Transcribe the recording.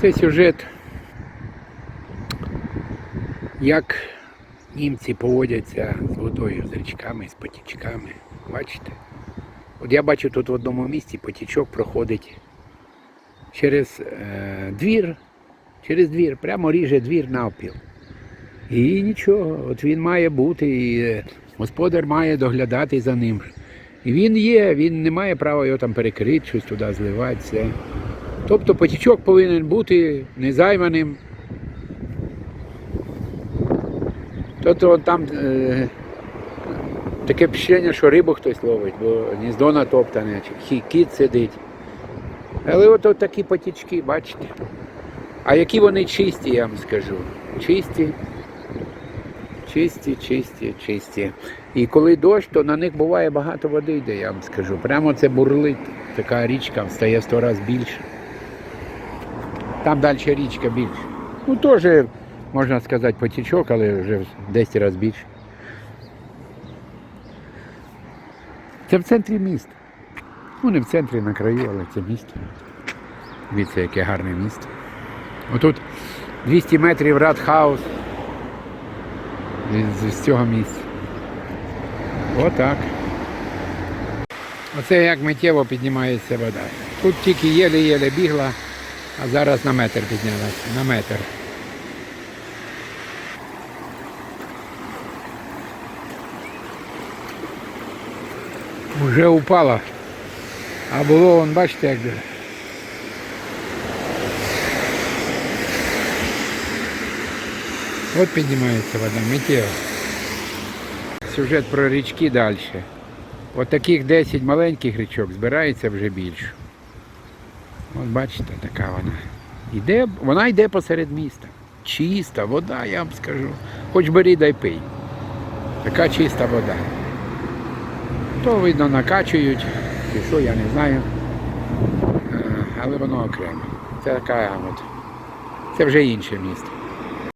Це сюжет, як німці поводяться з водою, з річками, з потічками. Бачите? От я бачу тут в одному місці потічок проходить через е, двір, через двір, прямо ріже двір навпіл. І нічого, от він має бути, і е, господар має доглядати за ним. І він є, він не має права його там перекрити, щось туди зливати. Все. Тобто потічок повинен бути незайманим. Тобто там е, таке впечатлення, що рибу хтось ловить, бо гніздо натоптане, чи кіт сидить. Але от, такі потічки, бачите. А які вони чисті, я вам скажу. Чисті. Чисті, чисті, чисті. І коли дощ, то на них буває багато води йде, я вам скажу. Прямо це бурлить. Така річка стає сто разів більше. Там далі річка більше. Ну теж, можна сказати, потічок, але вже в 10 разів більше. Це в центрі міста. Ну, не в центрі на краю, але це місто. Дивіться, яке гарне місто. Отут 200 метрів Радхаус з цього місця. Отак. Оце як миттєво піднімається вода. Тут тільки єле-єле бігла, а зараз на метр піднялася. На метр. Вже упала. А було, вон, бачите, як було. От піднімається вода, миттєво. Сюжет про річки далі. От таких 10 маленьких річок збирається вже більше. От бачите, така вона. Іде, вона йде посеред міста. Чиста вода, я вам скажу. Хоч бери дай пий. Така чиста вода. То, видно, накачують, чи що, я не знаю. Е, Але воно окремо. Це така от. Це вже інше місто.